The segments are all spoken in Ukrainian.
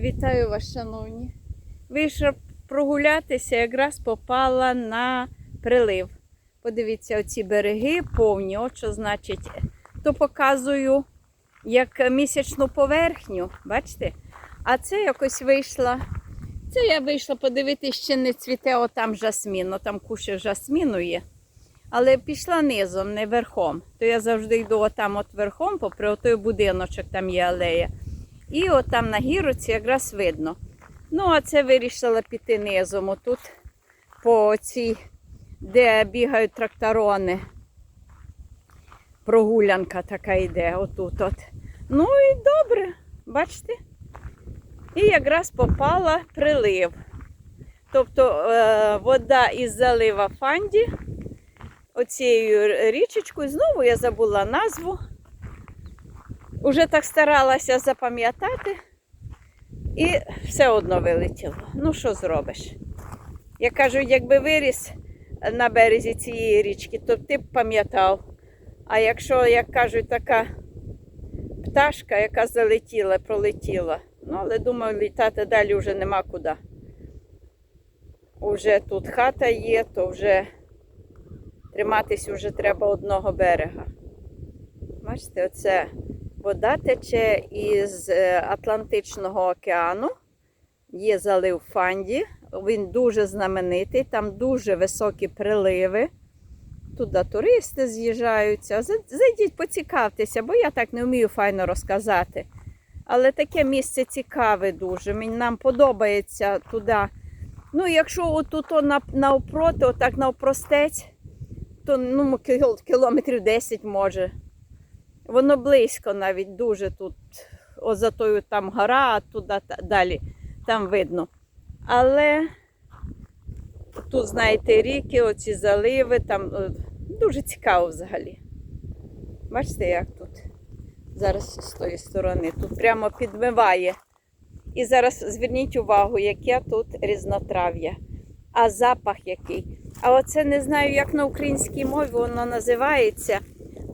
Вітаю вас, шановні. Вийшла прогулятися, якраз попала на прилив. Подивіться, оці береги повні. От що значить, то показую як місячну поверхню, бачите? А це якось вийшла. Це я вийшла подивитися, чи не цвіте отам жасмін, ну там кущик жасміну є. Але пішла низом, не верхом. То я завжди йду отам от верхом, попри той будиночок, там є алея. І от там на гіроці якраз видно. Ну, а це вирішила піти низом. Отут по цій, де бігають тракторони. Прогулянка така йде, отут от. Ну і добре, бачите? І якраз попала прилив. Тобто е, вода із залива Фанді, оцією річечкою, знову я забула назву. Уже так старалася запам'ятати, і все одно вилетіло. Ну, що зробиш? Я кажу, якби виріс на березі цієї річки, то ти б пам'ятав. А якщо, як кажуть, така пташка, яка залетіла, пролетіла. Ну, але думаю, літати далі вже нема куди. Уже тут хата є, то вже триматись вже треба одного берега. Бачите, оце вода тече із е, Атлантичного океану. Є залив Фанді. Він дуже знаменитий, там дуже високі приливи. Туди туристи з'їжджаються. Зайдіть, поцікавтеся, бо я так не вмію файно розказати. Але таке місце цікаве дуже. Мені нам подобається туди. Ну, якщо отут навпроти, отак навпростець, то ну, кіл- кілометрів 10 може. Воно близько навіть дуже тут. О, за тою там гора, а туди далі там видно. Але тут, знаєте, ріки, оці заливи, там е, дуже цікаво взагалі. Бачите, як тут зараз з тої сторони, тут прямо підмиває. І зараз зверніть увагу, яке тут різнотрав'я. А запах який. А оце не знаю, як на українській мові воно називається.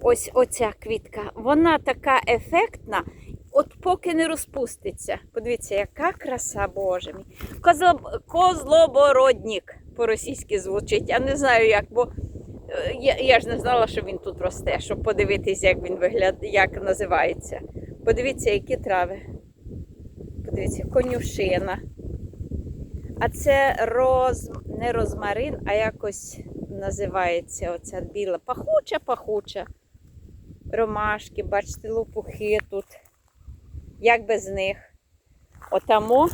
Ось оця квітка. Вона така ефектна, от поки не розпуститься. Подивіться, яка краса, Боже мій. Козло... Козлобороднік по-російськи звучить. Я не знаю як, бо е, я, я ж не знала, що він тут росте, щоб подивитись, як він виглядає, як називається. Подивіться, які трави. Подивіться, конюшина. А це роз... не розмарин, а якось називається оця біла. Пахуча, пахуча. Ромашки, бачите, лопухи тут. Як без них. Отамо,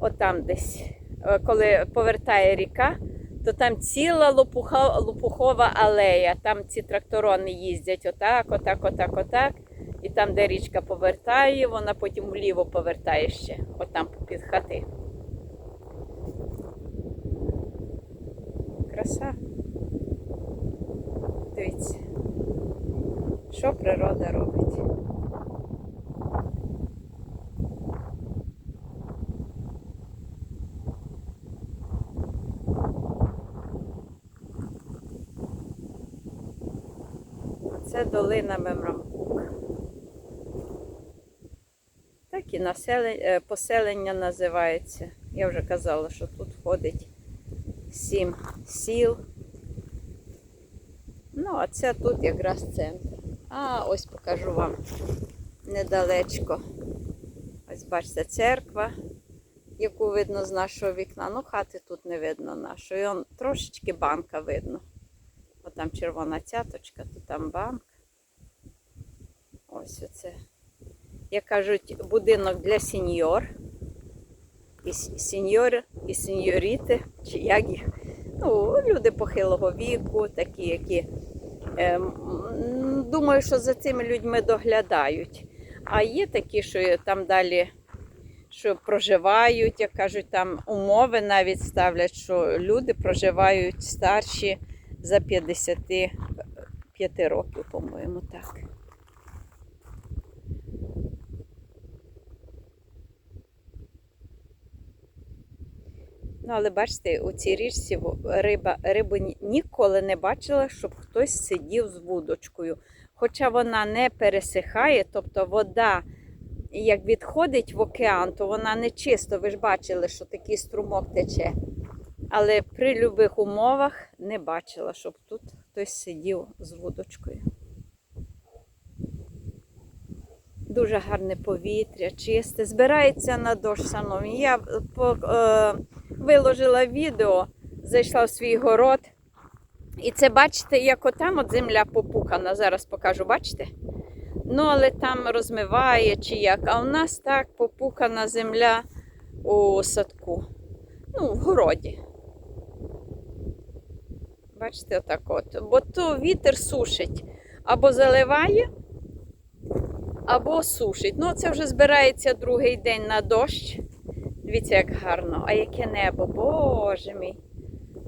отам десь. Е, Коли повертає ріка, то там ціла лопуха, лопухова алея. Там ці тракторони їздять отак, отак, отак, отак. І там, де річка повертає, вона потім вліво повертає ще, отам під хати. Краса. Дивіться, що природа робить. Це долина Мемрамкук. Так і населення, поселення називається. Я вже казала, що тут входить сім сіл. Ну, а це тут якраз центр. А ось покажу вам недалечко. Ось бачите, церква, яку видно з нашого вікна. Ну, хати тут не видно нашої. Он трошечки банка видно. От там червона цяточка, то там банк. Ось оце. Як кажуть, будинок для сеньор. І с- сеньори, і сеньоріти, чи як їх. Ну, люди похилого віку, такі, які м, думаю, що за цими людьми доглядають. А є такі, що там далі що проживають, як кажуть, там умови навіть ставлять, що люди проживають старші за 55 років, по-моєму, так. Ну, але бачите, у цій річці риба, рибу ніколи не бачила, щоб хтось сидів з вудочкою. Хоча вона не пересихає, тобто вода як відходить в океан, то вона не чисто. Ви ж бачили, що такий струмок тече. Але при любих умовах не бачила, щоб тут хтось сидів з вудочкою. Дуже гарне повітря, чисте. Збирається на дощ, шановні. Я е, виложила відео, зайшла в свій город. І це бачите, як отам от земля попукана. Зараз покажу, бачите? Ну, але там розмиває чи як. А у нас так попукана земля у садку. Ну, в городі. Бачите, отак от. Бо то вітер сушить. Або заливає, або сушить. Ну, це вже збирається другий день на дощ. Дивіться, як гарно. А яке небо, боже мій.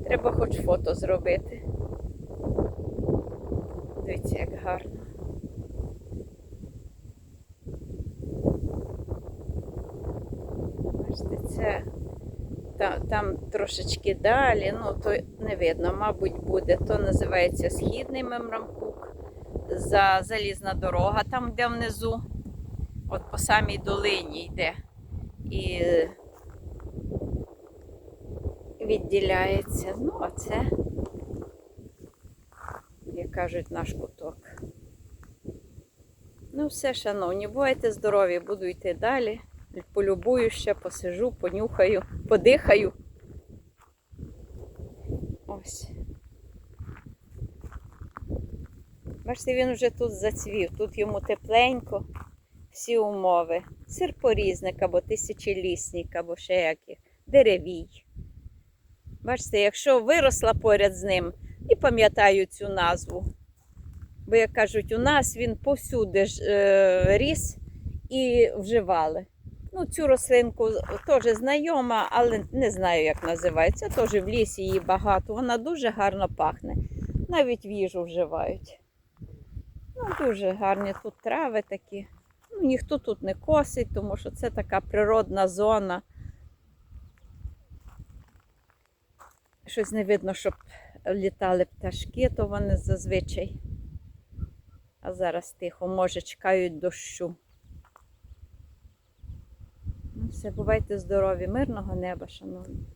Треба хоч фото зробити. Дивіться, як гарно. Бачите, це там, там трошечки далі, ну то не видно, мабуть, буде. То називається Східний Мемрамкук, за залізна дорога, там де внизу, от по самій долині йде. І відділяється. Ну, а це, кажуть, наш куток. Ну, все, шановні, бувайте здорові, буду йти далі. Полюбую ще, посижу, понюхаю, подихаю. Ось. Бачите, він вже тут зацвів, тут йому тепленько, всі умови. Сирпорізник або тисячолісник, або ще яких, деревій. Бачите, якщо виросла поряд з ним, і пам'ятаю цю назву. Бо, як кажуть, у нас він повсюди ж, е, ріс і вживали. Ну, цю рослинку теж знайома, але не знаю, як називається. Теж в лісі її багато. Вона дуже гарно пахне. Навіть в їжу вживають. Ну, дуже гарні тут трави такі. Ну, ніхто тут не косить, тому що це така природна зона. Щось не видно, щоб літали пташки, то вони зазвичай. А зараз тихо, може, чекають дощу. Ну, все, бувайте здорові, мирного неба, шановні.